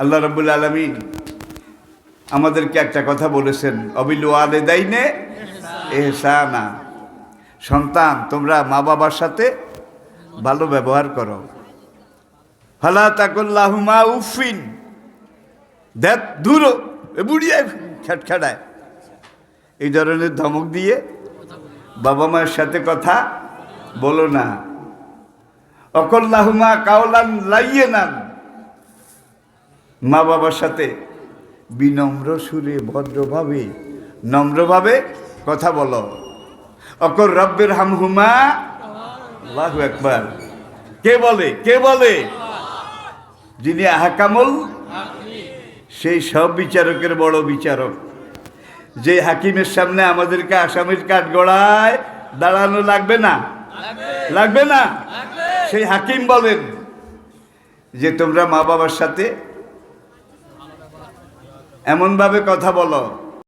আল্লাহ রব্বুল আলমিন আমাদেরকে একটা কথা বলেছেন, অবিল আদে দাইনে এহসানা সন্তান, তোমরা মা বাবার সাথে ভালো ব্যবহার করো। ফালা তাকুল্লাহুমা উফিন। দেখ দূর বুড়িয়ে খেটখেটায় এই ধরনের ধমক দিয়ে বাবা মায়ের সাথে কথা বলো না। অকল্লাহুমা কাওলান লাইয়ে নান মা বাবার সাথে বিনম্র সুরে ভদ্রভাবে নম্রভাবে কথা বলো। অকর রব্বের হামহুমা। আল্লাহ একবার কে বলে? কে বলে? যিনি আহকামল সেই সব বিচারকের বড় বিচারক। যে হাকিমের সামনে আমাদেরকে আসামির কাঠ গড়ায় দাঁড়ানো লাগবে না? লাগবে না? সেই হাকিম বলেন যে তোমরা মা বাবার সাথে এমনভাবে কথা বলো।